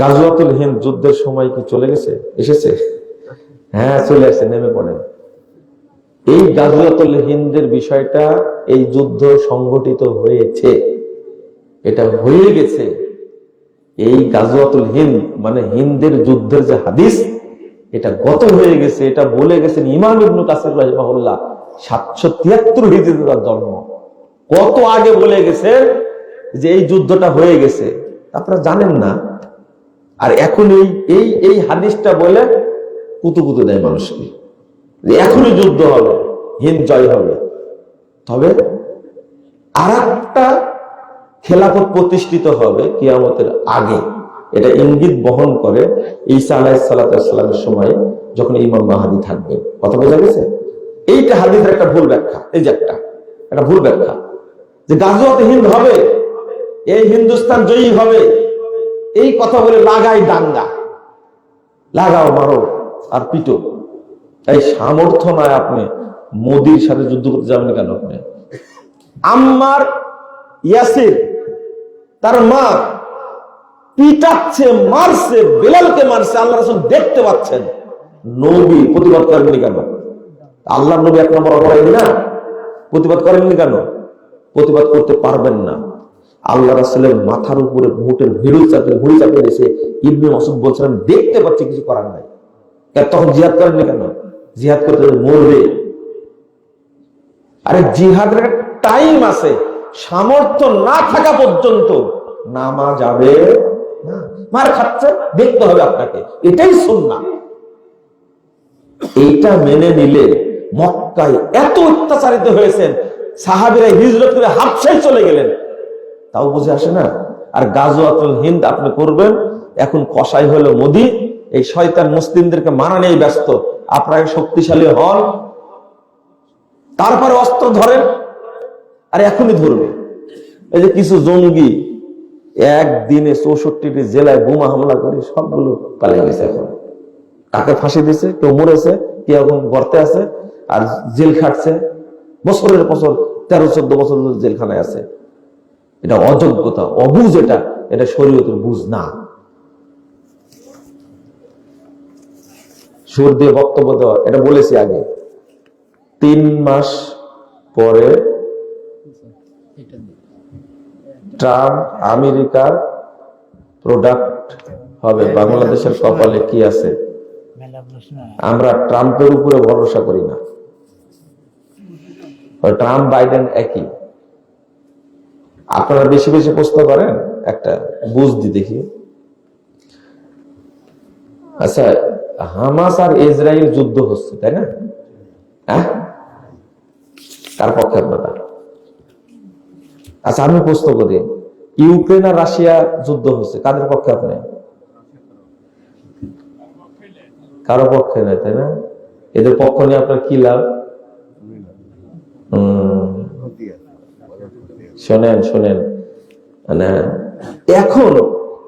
গাজওয়াতুল হিন্দ যুদ্ধের সময় কি চলে গেছে? এসেছে? হ্যাঁ চলে আসছে, নেমে পড়েন। এই গাজওয়াতুল হিন্দের বিষয়টা এই যুদ্ধ সংগঠিত হয়েছে। এটা হয়ে গেছে। এই গাজওয়াতুল হিন্দ মানে হিন্দের যুদ্ধের যে হাদিস, এটা গত হয়ে গেছে। এটা বলে গেছেন ইমাম ইবনু কাসির রাহিমাহুল্লাহ, সাতশো তিয়াত্তর হিজরিতে তার জন্ম। কত আগে বলে গেছে যে এই যুদ্ধটা হয়ে গেছে? আপনারা জানেন না। আর এখন এই এই এই হাদিসটা বলে কুতু কুতু দেয় মানুষকে। এখনই যুদ্ধ হবে, হিন্দ জয় হবে। তবে আর একটা খেলাফত প্রতিষ্ঠিত হবে কিয়ামতের আগে। এটা ইঙ্গিত বহন করে ঈসা আলাহিসাল্লামের সময় যখন ইমাম মাহাদি থাকবে। কথা বোঝা গেছে? এইটা হাদিসের একটা ভুল ব্যাখ্যা, এই যে একটা একটা ভুল ব্যাখ্যা। যে গাজওয়াত হিন্দ হবে, এই হিন্দুস্তান জয়ী হবে। এই কথা বলে লাগাই দাঙ্গা। লাগাও, মারো, আর পিটো। এই সামর্থ্য নয় আপনি। মোদির সাথে যুদ্ধ করতে যাবেন কেন আপনি? আম্মার ইয়াসির, তার মা পিটাচ্ছে, মারছে, বেলালকে মারছে, আল্লাহ রসুল দেখতে পাচ্ছেন। নবী প্রতিবাদ করেননি কেন? আল্লাহ নবী এক নম্বর অপরাধী না? প্রতিবাদ করেননি কেন? প্রতিবাদ করতে পারবেন না। আল্লাহ রাসুলের মাথার উপরে মুটের ভিড়ু চাপে ভুড়ি চাপে এসে ইবনে মাসুদ বলছেন আমি দেখতে পাচ্ছি কিছু করার নাই। তখন জিহাদ করেননি কেন? জিহাদ করতে মরবে। আরে জিহাদের টাইম আছে। সামর্থ্য না থাকা পর্যন্ত নামা যাবে না। মার খাচ্ছে, দেখতে হবে আপনাকে। এটাই শুননা এইটা মেনে নিলে মক্কায় এত অত্যাচারিত হয়েছেন, সাহাবিরা হিজরত করে হাফসাই চলে গেলেন। তাও বুঝে আসে না। আর গাজওয়াতুল হিন্দ আপনি করবেন, এখন কষাই হলো মোদি, এই শয়তান মুসলিমদেরকে মানা নেই ব্যস্ত। আপনারা শক্তিশালী হন। তারপরে অস্ত্র ধরেন, আর এখনই ধরবে। এই যে কিছু জঙ্গি একদিনে চৌষট্টিটি জেলায় বোমা হামলা করে, সবগুলো পালিয়ে গেছে এখন। কাকে ফাঁসি দিছে? কেউ মরেছে, কেউ এখন গর্তে আছে, আর জেল খাটছে। বছরের বছর, তেরো, চোদ্দ বছর জেলখানায় আছে। এটা অযোগ্যতা অবুজ এটা এটা শরীয়তের বুঝ না। সুর দিয়ে বক্তব্য দেওয়া, এটা বলেছি আগে। তিন মাস পরে ট্রাম্প আমেরিকার প্রোডাক্ট হবে, বাংলাদেশের কপালে কি আছে? আমরা ট্রাম্পের উপরে ভরসা করি না। ট্রাম্প, বাইডেন একই। আপনারা বেশি বেশি প্রশ্ন করেন, একটা বুঝ দি দেখি। আচ্ছা হামাস আর ইসরায়েল যুদ্ধ হচ্ছে, তাই না? হ্যাঁ? কার পক্ষে আপনারা? আচ্ছা আমি প্রশ্ন করি, ইউক্রেন আর রাশিয়া যুদ্ধ হচ্ছে, কাদের পক্ষে আপনি? কারও পক্ষে নয়, তাই না? এদের পক্ষ নিয়ে আপনার কি লাভ? শোনেন শোনেন। মানে এখন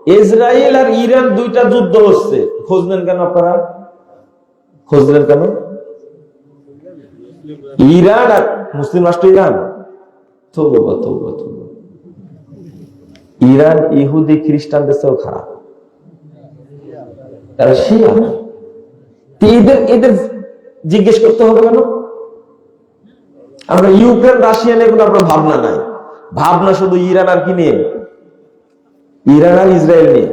ইসরায়েল আর ইরান দুইটা যুদ্ধ হচ্ছে। খোঁজ নেন কেন আপনারা? খোঁজ নেন কেন? ইরান আর মুসলিম রাষ্ট্র ইরান। ইরান ইহুদি খ্রিস্টানদের চেয়েও খারাপ। তারা শিয়া। এদের এদের জিজ্ঞেস করতে হবে কেন? আমরা ইউক্রেন, রাশিয়া নিয়ে কোনো আপনার ভাবনা নাই। ভাবনা শুধু ইরান আর কি নিয়ে? ইরান আর ইসরায়েল নিয়ে।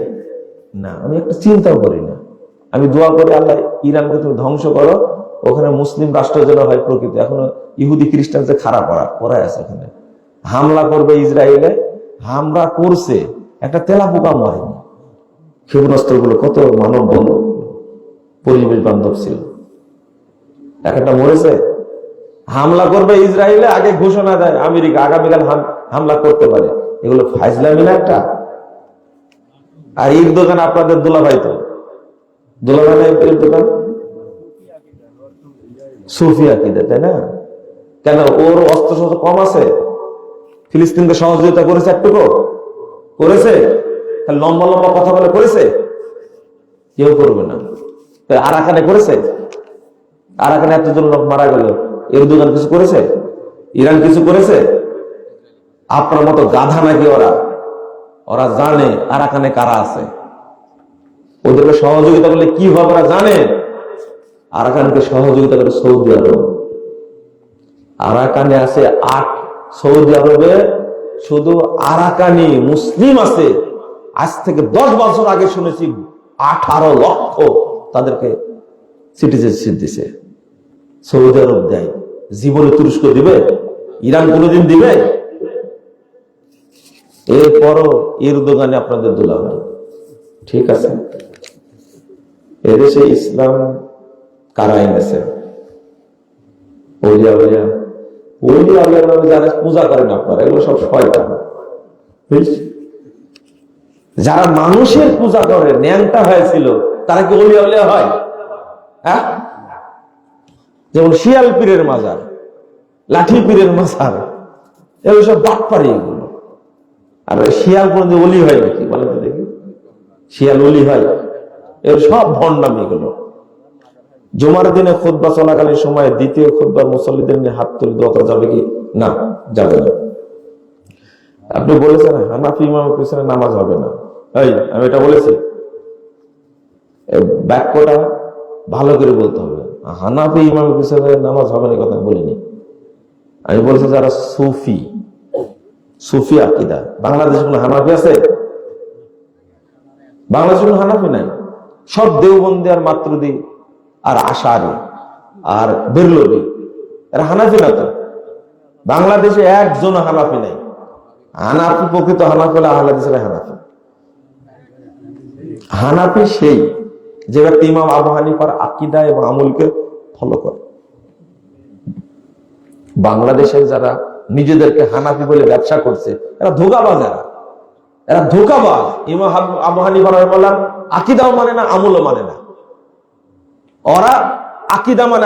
না, আমি একটা চিন্তাও করি না। আমি দোয়া করি আল্লাহ ইরানকে তুমি ধ্বংস করো, ওখানে মুসলিম রাষ্ট্র যেন হয় প্রকৃতি। এখনও ইহুদি খ্রিস্টান যে খারাপ করা করাই আছে ওখানে। হামলা করবে ইসরায়েলে, হামলা করছে, একটা তেলা পোকা মরেনি। ক্ষেপণাস্ত্রগুলো কত মানব বন্ধ পরিবেশ বান্ধব ছিল। একটা মরেছে। হামলা করবে ইসরায়েলে, আগে ঘোষণা দেয় আমেরিকা, আগামীকাল হামলা করতে পারে। এগুলো ফাইজলামি না একটা? আর ঈদ দোকান আপনাদের দোলাভাই তো। দোলাভাই এর দোকান? সুফিয়া কি তাই না? কেন? ওর অস্ত্র শস্ত্র কম আছে। ফিলিস্তিনকে সহযোগিতা করেছে একটুকু করেছে? লম্বা লম্বা কথা বলে করেছে? কেউ করবে না। আরাকানে করেছে? আরাকানে এতজন লোক মারা গেল। এরদোগান কিছু করেছে? ইরান কিছু করেছে? আপনার মতো গাধা নাকি ওরা? ওরা জানে আরাকানে কারা আছে। ওদেরকে সহযোগিতা করলে কি হবে ওরা জানে? আরাকানকে সহযোগিতা করে সৌদি আরব। আরাকানে আছে আট সৌদি আরবে, শুধু আরাকানি মুসলিম আছে। আজ থেকে দশ বছর আগে শুনেছি আঠারো লক্ষ তাদেরকে সিটিজেনশিপ দিছে। সৌদি আরব দেয়। জীবনে তুরস্ক দিবে, ইরান কোনোদিন দিবে? এরপরও এর দোকানে আপনাদের দুলাভাই। ঠিক আছে? এদেশে ইসলাম কারা এনেছে? যারা পূজা করেন আপনারা, এগুলো সব শয়তান। যারা মানুষের পূজা করে, ন্যাংটা হয়েছিল, তারা কি ওলিয়া হয়? হ্যাঁ? যেমন শিয়াল পীরের মাজার, লাঠি পীরের মাজার, এগুলো সব বাটপারি এগুলো। আর শিয়াল কোনদিন অলি হয় নাকি? বলেন দেখি। শিয়াল অলি হয়। এর সব ভণ্ডামি এগুলো। জুমার দিনে খুদ্া চলাকালীন সময় দ্বিতীয় খুদ্বার মুসল্লিদের নিয়ে হাত তুলে দোয়া করা যাবে কি? না, যাবে না। আপনি বলেছেন, হানাফি ইমাম পিছনে নামাজ হবে না। এই, আমি এটা বলেছি। বাক্যটা ভালো করে বলতে হবে। হানাফি ইমাম পিছনে নামাজ হবে না কথা বলিনি। আমি বলছি যারা সুফি সুফি আকিদা। বাংলাদেশে কোনো হানাফি আছে? বাংলাদেশে কোনো হানাফি নাই? সব দেওবন্দি আর মাতৃদি আর আশারি আর বেরলবি। এরা হানাফি না তো? বাংলাদেশে একজন হানাফি নাই। হানাফি প্রকৃত হানাফি হলে আহলাদেশের হানাফি। হানাফি সেই যে ব্যক্তি ইমাম আবু হানিফার আকিদা এবং আমুলকে ফলো করে। বাংলাদেশের যারা নিজেদেরকে হানাফি বলে ব্যবসা করছে। এরা ধোকাবাজ এরা। এরা ধোকাবাজ। হাব- আবু হানিফা আকিদাও মানে না, আমুলও মানে না। ওরা আকিদা মানে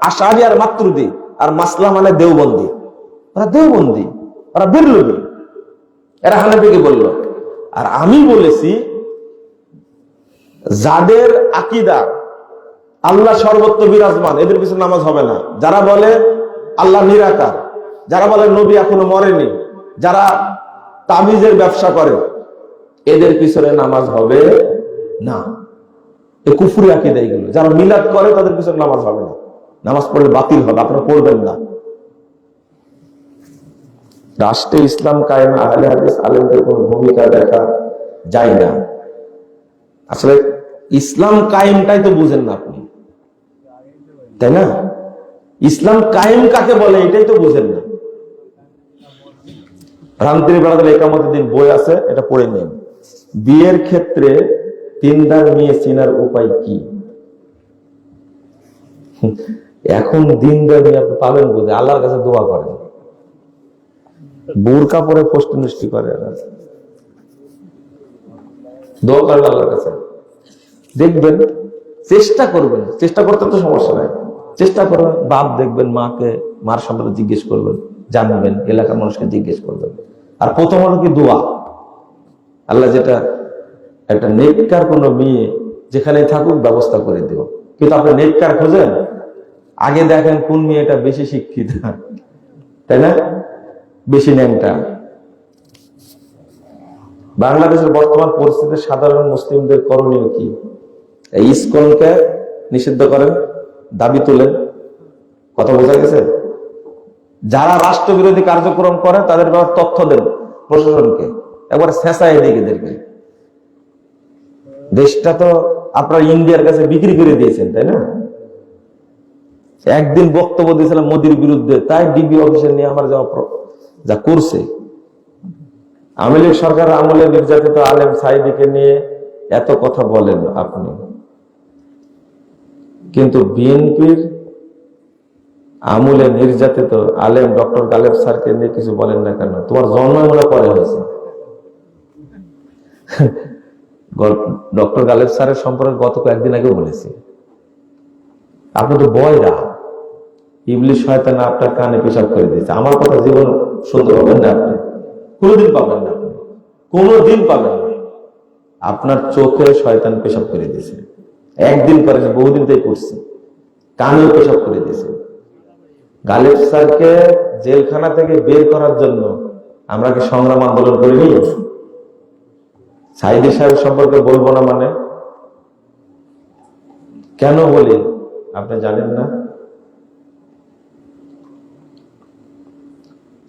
আশারি আর মাতৃদি আর মাসলা মানে দেওবন্দি। ওরা দেওবন্দি। ওরা বিরলবি এরা হানাফিকে বলল। আর আমি বলেছি, যাদের আকিদা আল্লাহ সর্বত্র বিরাজমান, এদের পিছনে নামাজ হবে না। যারা বলে, আল্লাহ নিরাকার। যারা বলে নবী এখনও মরেনি, যারা তাবিজের ব্যবসা করে, এদের পিছনে নামাজ হবে না। এ কুফুরি আকিদা এগুলো। যারা মিলাদ করে, তাদের পিছনে নামাজ হবে না। নামাজ পড়লে বাতিল হবে, আপনারা পড়বেন না। রাষ্ট্রে ইসলাম কায়েমে, আহলে হাদিস, আলেমদের কোন ভূমিকা দেখা যায় না। আসলে ইসলাম কায়েমটাই তো বুঝেন না আপনি। তাই না? ইসলাম কায়েম কাকে বলে, এটাই তো বুঝেন না। রামতির বেড়াদের একামতের দিন বই আছে, এটা পড়ে নিন। বিয়ের ক্ষেত্রে তিনদার মেয়ে চেনার উপায় কি? এখন দিনদার মেয়ে আপনি পাবেন বুঝে আল্লাহর কাছে দোয়া করেন। বোরকা পরে ফষ্টি মিষ্টি করে দোয়া করেন আল্লাহর কাছে। দেখবেন, চেষ্টা করবেন, চেষ্টা করতে তো সমস্যা নাই। চেষ্টা করবেন, বাপ দেখবেন মাকে, মার সম্পর্কে জিজ্ঞেস করবেন। জানবেন, এলাকার মানুষকে জিজ্ঞেস করবেন। আর প্রথম হলো কি দোয়া। আল্লাহ যেটা একটা নেককার কোনো মেয়ে যেখানে থাকুক ব্যবস্থা করে দেব কিন্তু আপনি নেককার খোঁজেন? আগে দেখেন কোন মেয়েটা বেশি শিক্ষিত। তাই না? বেশি ন্যাংটা। বাংলাদেশের বর্তমান পরিস্থিতিতে সাধারণ মুসলিমদের করণীয় কি? ইসকনকে নিষিদ্ধ করেন, দাবি তোলেন। কথা বোঝা গেছে? যারা রাষ্ট্রবিরোধী কার্যক্রম করে, তাদের ব্যাপারে তথ্য দেন প্রশাসনকে। একবার শেষায় দিকে এদেরকে দেশটা তো আপনার ইন্ডিয়ার কাছে বিক্রি করে দিয়েছেন, তাই না? একদিন বক্তব্য দিয়েছিলাম মোদির বিরুদ্ধে, তাই ডিবি অফিসে নিয়ে আমার যা যা করছে। আওয়ামী লীগ সরকার আমলে নির্যাতিত আলেম সাইদিকে নিয়ে এত কথা বলেন আপনি। কিন্তু বিএনপির আমলে নির্যাতিত আলেম ডক্টর গালেব স্যারকে নিয়ে কিছু বলেন না কেন? তোমার জন্ম মনে পরে হয়েছে। ডক্টর গালেব স্যারের সম্পর্কে গত কয়েকদিন আগে বলেছি। আপনি তো বয়রা। ইবলিশ শয়তান আপনার কানে পেশাব করে দিয়েছে। আমার কথা জীবন সুন্দর হবেন না আপনি? কোনোদিন পাবেন না আপনি? কোনোদিন পাবেন না। আপনার চোখে শয়তান পেশাব করে দিয়েছে। একদিন পরে বহুদিন থেকে করছে। কানেও পেশাব করে দিয়েছে। গালিব স্যারকে জেলখানা থেকে বের করার জন্য আমরা কি সংগ্রাম আন্দোলন করিনি সাইদি সাহেব সম্পর্কে বলব না মানে? কেন বলি? আপনি জানেন না?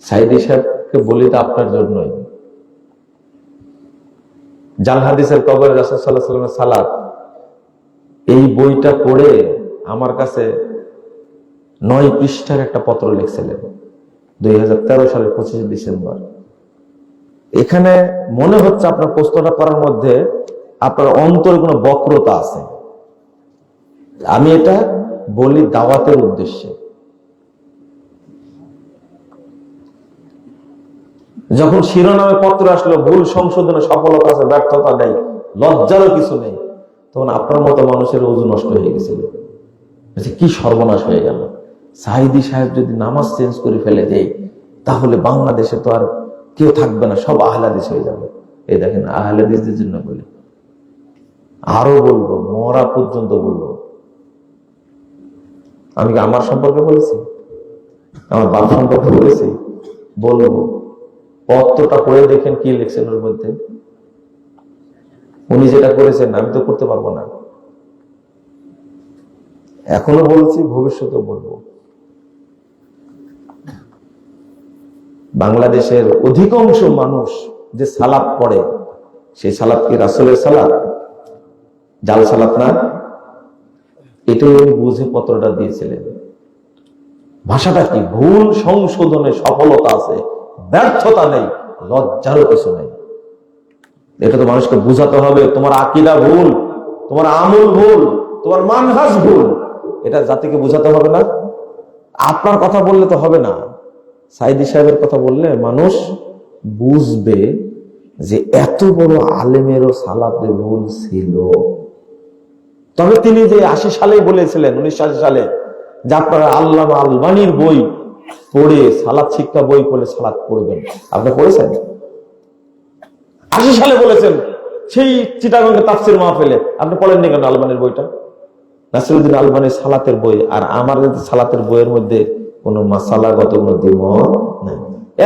সাইদি সাহেবকে বলি তো আপনার জন্যই। জাল হাদিসের কবর রাসূল সাল্লাল্লাহু আলাইহি ওয়াসাল্লামের সালাত। এই বইটা পড়ে আমার কাছে নয় পৃষ্ঠার একটা পত্র লিখছিলেন দুই সালের পঁচিশে ডিসেম্বর। এখানে মনে হচ্ছে আপনার প্রশ্নটা করার মধ্যে আপনার অন্তরে কোনো বক্রতা আছে। আমি এটা বলি দাওয়াতের উদ্দেশ্যে। যখন শিরোনামে পত্র আসলো ভুল সংশোধনে সফলতা আছে ব্যর্থতা নেই লজ্জারও কিছু নেই তখন আপনার মতো মানুষের ওজু নষ্ট হয়ে গেছিল। বলছে, কি সর্বনাশ হয়ে গেল? সাহিদি সাহেব যদি নামাজ চেঞ্জ করে ফেলে দেয়, তাহলে বাংলাদেশে তো আর কেউ থাকবে না, সব আহলাদিস হয়ে যাবে। এই দেখেন, আহলাদিসদের জন্য বলি। আরও বলব, মরা পর্যন্ত বলব। আমি কি আমার সম্পর্কে বলেছি? আমার বাপ সম্পর্কে বলেছি? বলব। পত্রটা পড়ে দেখেন কি লিখছেন ওর মধ্যে। উনি যেটা করেছেন, আমি তো করতে পারব না। এখনও বলছি ভবিষ্যতে বলব। বাংলাদেশের অধিকাংশ মানুষ যে সালাপ পড়ে, সেই সালাপ কি রাসুলের সালাপ জাল সালাপ না? এটাই উনি বুঝে পত্রটা দিয়েছিলেন। ভাষাটা কি? ভুল সংশোধনে সফলতা আছে, ব্যর্থতা নেই, লজ্জারও কিছু নেই। এটা তো মানুষকে বুঝাতে হবে, তোমার আকিদা ভুল, তোমার আমল ভুল, তোমার মানহাজ ভুল। এটা জাতিকে বুঝাতে হবে না? আপনার কথা বললে তো হবে না। সাইদি সাহেবের কথা বললে মানুষ বুঝবে যে এত বড় আলেমেরও সালাতে ভুল ছিল। তবে তিনি যে আশি সালে বলেছিলেন, উনিশশো আশি সালে যে আপনারা আল্লাহ আলবানির বই পড়ে সালাদ শিক্ষা বই পড়ে সালাদ পড়বেন। আপনি পড়েছেন? আশি সালে বলেছেন, সেই চিটাগঙ্গে তাফসির মাহফিলে। আপনি পড়েননি কেন আলবানির বইটা? নাসিরুদ্দিন আলবানির সালাতের বই আর আমার সালাতের বইয়ের মধ্যে কোনো মাসালাগত কোনো দ্বিমত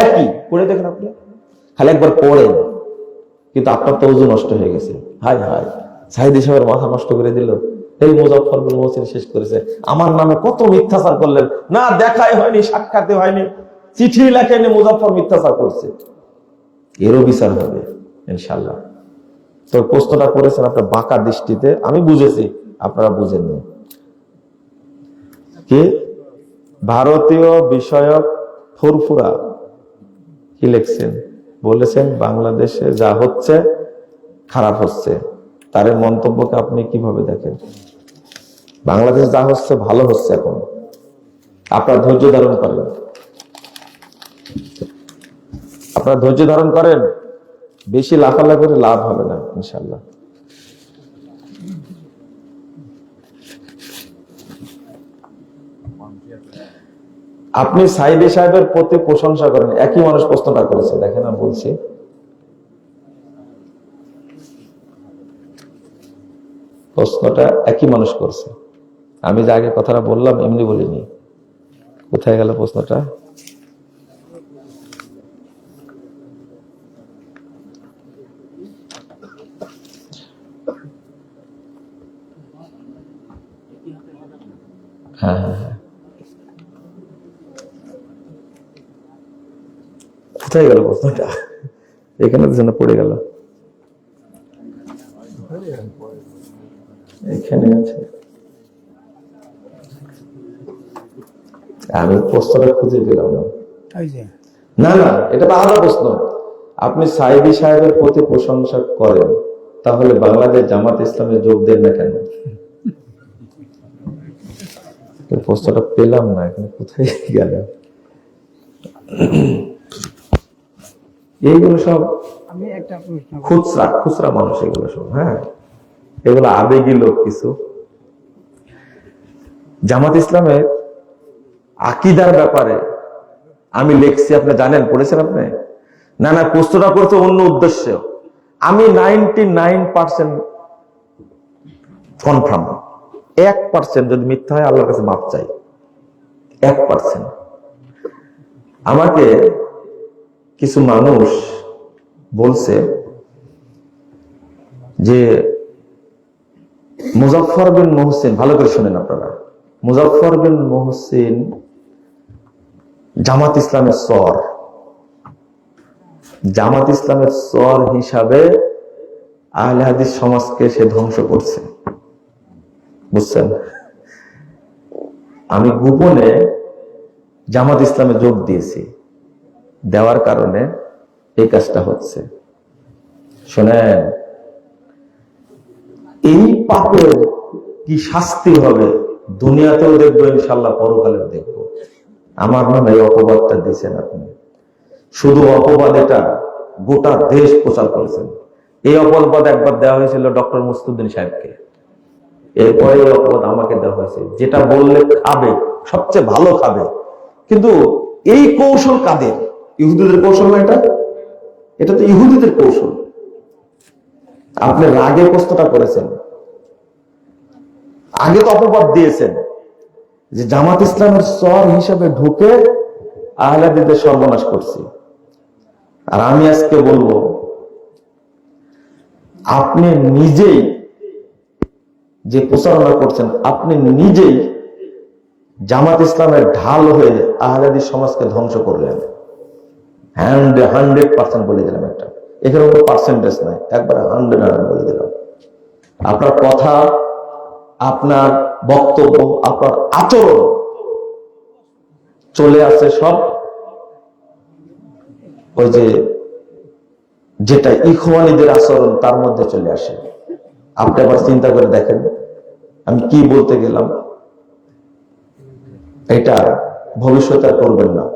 একই পড়ে দেখেন আপনি। খালি একবার পড়েন, কিন্তু আপনার তো ওজন নষ্ট হয়ে গেছে। হাই হাই, সাহিদি সাহেবের মাথা নষ্ট করে দিল। এই মুজফর মোহসিন শেষ করেছে। আমার নামে কত মিথ্যাচার করলেন? না, দেখাই হয়নি, সাক্ষাতে হয়নি। চিঠি লেখেনি মুজফর মিথ্যাচার করছে। এরও বিচার হবে ইনশাল্লাহ তো প্রশ্নটা করেছেন আপনার বাঁকা দৃষ্টিতে, আমি বুঝেছি, আপনারা বুঝেননি। কি? ভারতীয় বিষয়ক ফুরফুরা, কি লিখছেন? বলেছেন, বাংলাদেশে যা হচ্ছে, খারাপ হচ্ছে। তার মন্তব্যকে আপনি কীভাবে দেখেন? বাংলাদেশ যা হচ্ছে, ভালো হচ্ছে এখন। আপনার ধৈর্য ধারণ করেন। আপনার ধৈর্য ধারণ করেন, বেশি লাফালাফি করে লাভ হবে না ইনশাল্লাহ আপনি সাইদি সাহেবের প্রতি প্রশংসা করেন, একই মানুষ প্রশ্নটা করেছে, দেখেন আমি বলছি। প্রশ্নটা একই মানুষ করছে। আমি যে আগে কথাটা বললাম, এমনি বলিনি। কোথায় গেল প্রশ্নটা? হ্যাঁ হ্যাঁ হ্যাঁ কোথায় গেল প্রশ্নটা? এখানে তো যেন পড়ে গেল। এখানে আছে। আমি প্রশ্নটা খুঁজে পেলাম না। না না এটা তো আলাদা প্রশ্ন। আপনি সাইদি সাহেবের প্রতি প্রশংসা করেন তাহলে বাংলাদেশ জামাত ইসলামে যোগ দেন না কেন? প্রশ্নটা পেলাম না এখানে কোথায় গেল এইগুলো সব আমি একটা প্রশ্ন খুচরা খুচরা মানুষ এগুলো সব হ্যাঁ? এগুলো আবেগী লোক কিছু। জামাত ইসলামের আকিদার ব্যাপারে আমি লেখছি আপনি জানেন পড়েছেন আপনি? না না প্রশ্নটা করতে অন্য উদ্দেশ্য। আমি নাইনটি নাইন পার্সেন্ট কনফার্ম এক পার্সেন্ট যদি মিথ্যা হয় আল্লাহর কাছে মাপ চাই। এক পার্সেন্ট আমাকে কিছু মানুষ বলছে যে মুজফর বিন মোহসিন, ভালো করে শুনেন আপনারা। মুজাফফর বিন মোহসিন জামাত ইসলামের সর। জামাত ইসলামের সর হিসাবে আহলে হাদিস সমাজকে সে ধ্বংস করছে। বুঝছেন? আমি গোপনে জামাত ইসলামে যোগ দিয়েছি। দেওয়ার কারণে এই কাজটা হচ্ছে। শোনেন, এই পাপের কি শাস্তি হবে, দুনিয়াতেও দেখব ইনশাল্লাহ পরকালেও দেখব। আমার নামে এই অপবাদটা দিয়েছেন আপনি। শুধু অপবাদ, এটা গোটা দেশ প্রচার করেছেন। এই অপবাদ একবার দেওয়া হয়েছিল ডক্টর মুস্তুদ্দিন সাহেবকে। এরপরে এই অপবাদ আমাকে দেওয়া হয়েছে। যেটা বললে খাবে, সবচেয়ে ভালো খাবে। কিন্তু এই কৌশল কাদের? ইহুদিদের কৌশল না এটা? এটা তো ইহুদিদের কৌশল। আপনি রাগে প্রশ্নটা করেছেন। আগে তো অপবাদ দিয়েছেন যে জামাত ইসলামের সর হিসাবে ঢুকে আহলাদিদের সর্বনাশ করছি। আর আমি আজকে বলব, আপনি নিজেই যে প্রচারণা করছেন, আপনি নিজেই জামাত ইসলামের ঢাল হয়ে আহলাদি সমাজকে ধ্বংস করলেন। হান্ড্রেড পার্সেন্ট বলে দিলাম একটা। এখানে কোনো পার্সেন্টেজ নাই। একবার হান্ড্রেড হান্ড্রেড বলে দিলাম। আপনার কথা, আপনার বক্তব্য, আপনার আচরণ চলে আসে সব। ওই যে, যেটা ইখওয়ানিদের আচরণ, তার মধ্যে চলে আসে। আপনি আবার চিন্তা করে দেখেন। আমি কি বলতে গেলাম? এটা ভবিষ্যতে করবেন না।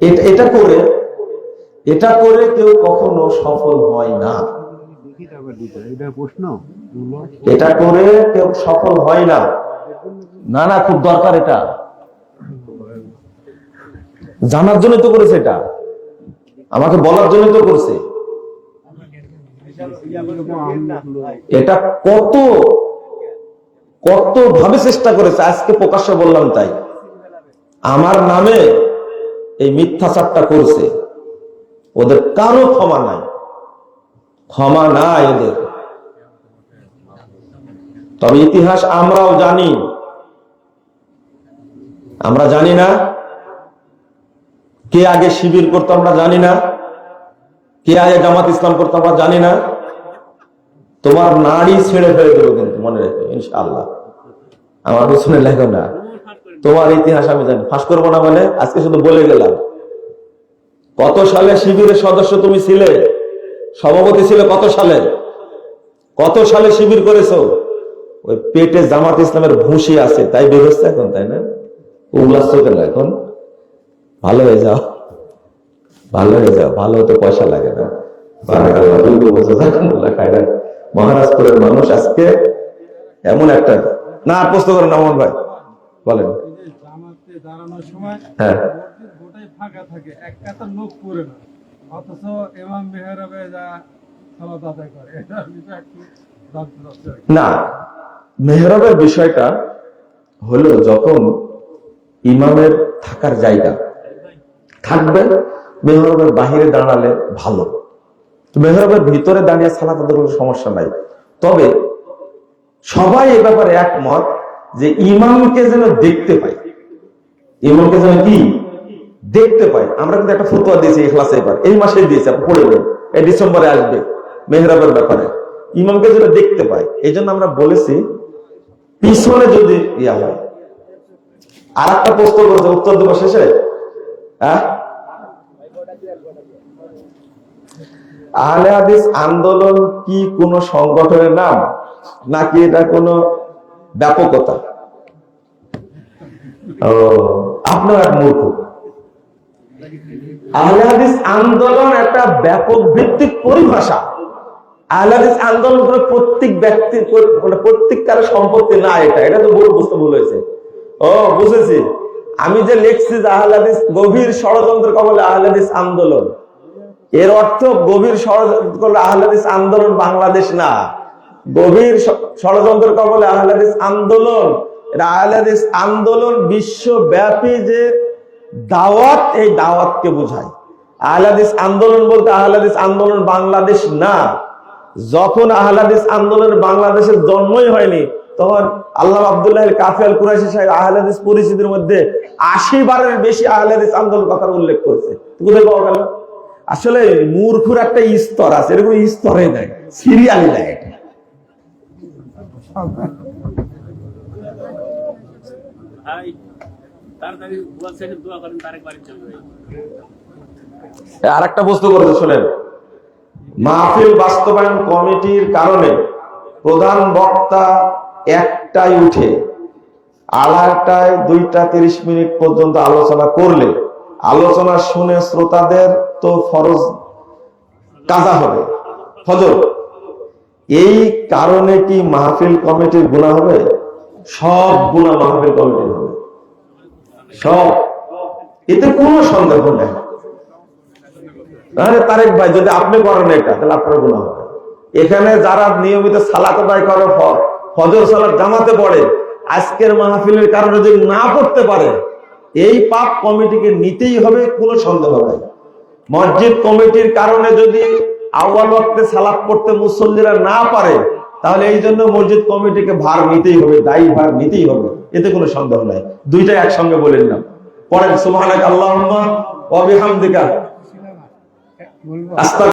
এটা করে এটা করে কেউ কখনো সফল হয় না। এটা করে কেউ সফল হয় না। না না, খুব দরকার এটা। জানার জন্য তো করেছে এটা। আমাকে বলার জন্য তো করছে। এটা কত কত ভাবে চেষ্টা করেছে, আজকে প্রকাশ্য বললাম তাই। আমার নামে এই মিথ্যাচারটা করছে। ওদের কারও ক্ষমা নাই। ক্ষমা নাই ওদের। তবে ইতিহাস আমরাও জানি। আমরা জানি না কে আগে শিবির করতো আমরা জানি না। কে আগে জামাত ইসলাম করতো আমরা জানি না। তোমার নাড়ি ছেড়ে ফেলে দেবো কিন্তু মনে রেখো, ইনশাআল্লাহ। আমার পিছনে লেখো না। তোমার ইতিহাস আমি জানি। ফাঁস করব না বলে আজকে শুধু বলে গেলাম। কত সালে শিবিরের সদস্য তুমি ছিলে? সভাপতি ছিল কত সালে? কত সালে শিবির করেছ? ওই পেটে জামাত ইসলামের ভুসি আছে তাই বেরোচ্ছে এখন তাই না? উল্লাস কেন এখন? ভালো হয়ে যাও। ভালো হয়ে যাও। ভালো হতে পয়সা লাগে না। মহারাজপুরের মানুষ আজকে এমন একটা না আর প্রশ্ন করেন না মোহন ভাই। বলেন। হ্যাঁ। মসজিদ ফাঁকা থাকে এক কাতার লোক পড়ে না। অথচ এমাম মেহরাবে যা সালাত আদায় করে এটার বিষয়ে একটু। না, মেহরাবের বিষয়টা হলো যখন ইমামের থাকার জায়গা। থাকবে, মেহরাবের বাহিরে দাঁড়ালে ভালো। মেহরাবের ভিতরে দাঁড়িয়ে সালাত আদায়ের কোনো সমস্যা নাই। তবে সবাই এ ব্যাপারে একমত যে ইমামকে যেন দেখতে পাই ইমামকে যেন কি? দেখতে পাই। আমরা কিন্তু একটা ফতোয়া দিয়েছি এই ক্লাসে এবার। এই মাসে দিয়েছি পড়ে নেন এই ডিসেম্বরে আসবে মেহরাবের ব্যাপারে। ইমামকে যেন দেখতে পাই এই আমরা বলেছি, পিছনে যদি ইয়া হয় আর একটা প্রশ্ন করেছে উত্তর দেবো শেষে? হ্যাঁ? আহলে হাদিস আন্দোলন কি কোন সংগঠনের নাম? নাকি এটা কোনো ব্যাপকতা? ও, আপনার এক মূর্খ। আহলে হাদিস আন্দোলন একটা ব্যাপক ভিত্তিক পরিভাষা। আহলে হাদিস আন্দোলন করে প্রত্যেক ব্যক্তির মানে প্রত্যেক কারও সম্পত্তি না এটা। এটা তো বুঝতে ভুল হয়েছে। ও, বুঝেছি। আমি যে লিখছি যে আহলে হাদিস গভীর ষড়যন্ত্র কবলে আহলে হাদিস আন্দোলন। এর অর্থ গভীর ষড়যন্ত্র করলে আহলাদিস আন্দোলন বাংলাদেশ না। গভীর ষড়যন্ত্র কবলে আহলাদিস আন্দোলন। এটা আহলাদিস আন্দোলন বিশ্বব্যাপী যে দাওয়াত এই দাওয়াতকে বোঝায়। আহলাদিস আন্দোলন বলতে আহলাদিস আন্দোলন বাংলাদেশ না। যখন আহলাদিস আন্দোলন বাংলাদেশের জন্মই হয়নি, তখন আল্লাহ আব্দুল্লাহ কাফি আল কুরাইশি সাহেব আহলাদিস পরিস্থিতির মধ্যে আশি বারের বেশি আহলাদিস আন্দোলন কথার উল্লেখ করেছে। কোথায় পাওয়া গেল? আসলে মূর্খুর একটা স্তর আছে, এরকম স্তরে দেয় সিরিয়ালি দেয় এটা। ভাই আর একটা বস্তু করেছে শোনেন। মাহফিল বাস্তবায়ন কমিটির কারণে প্রধান বক্তা একটাই উঠে আড়াইটায় দুইটা তিরিশ মিনিট পর্যন্ত আলোচনা করলে, আলোচনা শুনে শ্রোতাদের তো ফরজ কাজা হবে। ফজর, এই কারণে কি মাহফিল কমিটির গুণা হবে? সব গুণা মাহফিল কমিটির হবে। সব। এতে কোনো সন্দেহ নেই। আরে তারেক ভাই, যদি আপনি করেন এটা, তাহলে আপনার গুণা হবে। এখানে যারা নিয়মিত সালাত আদায় করে ফজর সালাত জামাতে পড়ে, আজকের মাহফিলের কারণে যদি না পড়তে পারে, এই পাপ কমিটিকে নিতেই হবে, কোনো সন্দেহ নাই। মসজিদ কমিটির কারণে যদি আউয়াল ওয়াক্তে সালাত পড়তে মুসল্লিরা না পারে তাহলে এই জন্য মসজিদ কমিটিকে ভার নিতেই হবে দায়ী ভার নিতেই হবে। এতে কোনো সন্দেহ নাই। দুইটা একসঙ্গে বলেন না। পরে সুবহানাক আল্লাহ অবিহাম বিহামদিকা। বলব। আস্তাগ